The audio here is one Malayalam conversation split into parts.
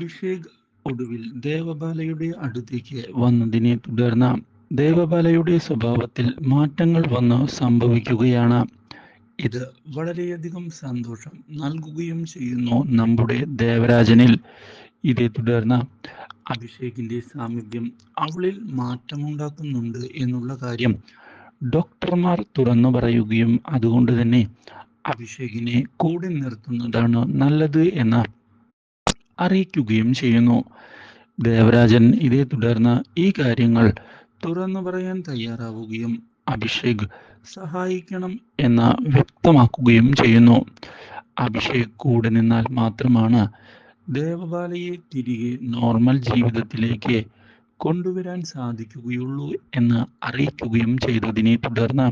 അഭിഷേക് ഒടുവിൽ ദേവബാലയുടെ അടുത്തേക്ക് വന്നതിനെ തുടർന്ന് ദേവബാലയുടെ സ്വഭാവത്തിൽ മാറ്റങ്ങൾ വന്ന് സംഭവിക്കുകയാണ്. ഇത് വളരെയധികം സന്തോഷം നൽകുകയും ചെയ്യുന്നു നമ്മുടെ ദേവരാജനിൽ. ഇതേ തുടർന്ന് അഭിഷേകിന്റെ സാമീപ്യം അവളിൽ മാറ്റമുണ്ടാക്കുന്നുണ്ട് എന്നുള്ള കാര്യം ഡോക്ടർമാർ തുറന്നു പറയുകയും അതുകൊണ്ട് തന്നെ അഭിഷേകിനെ കൂടെ നിർത്തുന്നതാണ് നല്ലത് എന്ന് അറിയിക്കുകയും ചെയ്യുന്നു. ദേവരാജൻ ഇതേ തുടർന്ന് ഈ കാര്യങ്ങൾ തുറന്നു പറയാൻ തയ്യാറാവുകയും അഭിഷേക് സഹായിക്കണം എന്ന് വ്യക്തമാക്കുകയും ചെയ്യുന്നു. അഭിഷേക് കൂടെ നിന്നാൽ മാത്രമാണ് ദേവബാലയെ തിരികെ നോർമൽ ജീവിതത്തിലേക്ക് കൊണ്ടുവരാൻ സാധിക്കുകയുള്ളൂ എന്ന് അറിയിക്കുകയും ചെയ്തതിനെ തുടർന്ന്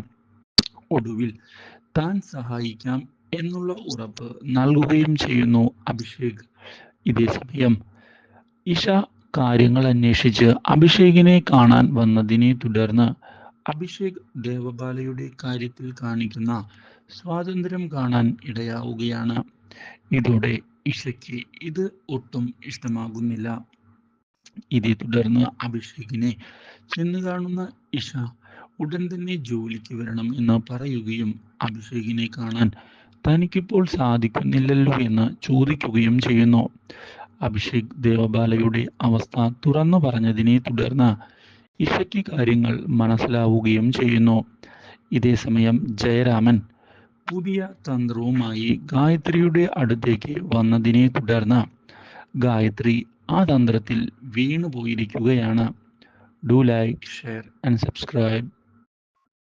ഒടുവിൽ താൻ സഹായിക്കാം എന്നുള്ള ഉറപ്പ് നൽകുകയും ചെയ്യുന്നു അഭിഷേക്. ഇതേ സമയം ഇഷ കാര്യങ്ങൾ അന്വേഷിച്ച് അഭിഷേകിനെ കാണാൻ വന്നതിനെ തുടർന്ന് അഭിഷേക് ദേവബാലയുടെ കാര്യത്തിൽ കാണിക്കുന്ന സ്വാതന്ത്ര്യം കാണാൻ ഇടയാവുകയാണ്. ഇതോടെ ഇഷയ്ക്ക് ഇത് ഒട്ടും ഇഷ്ടമാകുന്നില്ല. ഇതേ തുടർന്ന് അഭിഷേകിനെ ചെന്ന് കാണുന്ന ഇഷ ഉടൻ തന്നെ ജോലിക്ക് വരണം എന്ന് പറയുകയും അഭിഷേകിനെ കാണാൻ തനിക്കിപ്പോൾ സാധിക്കുന്നില്ലല്ലോ എന്ന് ചോദിക്കുകയും ചെയ്യുന്നു. അഭിഷേക് ദേവബാലയുടെ അവസ്ഥ തുറന്നു പറഞ്ഞതിനെ തുടർന്ന് ഇഷയ്ക്ക് കാര്യങ്ങൾ മനസ്സിലാവുകയും ചെയ്യുന്നു. ഇതേസമയം ജയരാമൻ പുതിയ തന്ത്രവുമായി ഗായത്രിയുടെ അടുത്തേക്ക് വന്നതിനെ തുടർന്ന് ഗായത്രി ആ തന്ത്രത്തിൽ വീണുപോയിരിക്കുകയാണ്. Do like share and subscribe.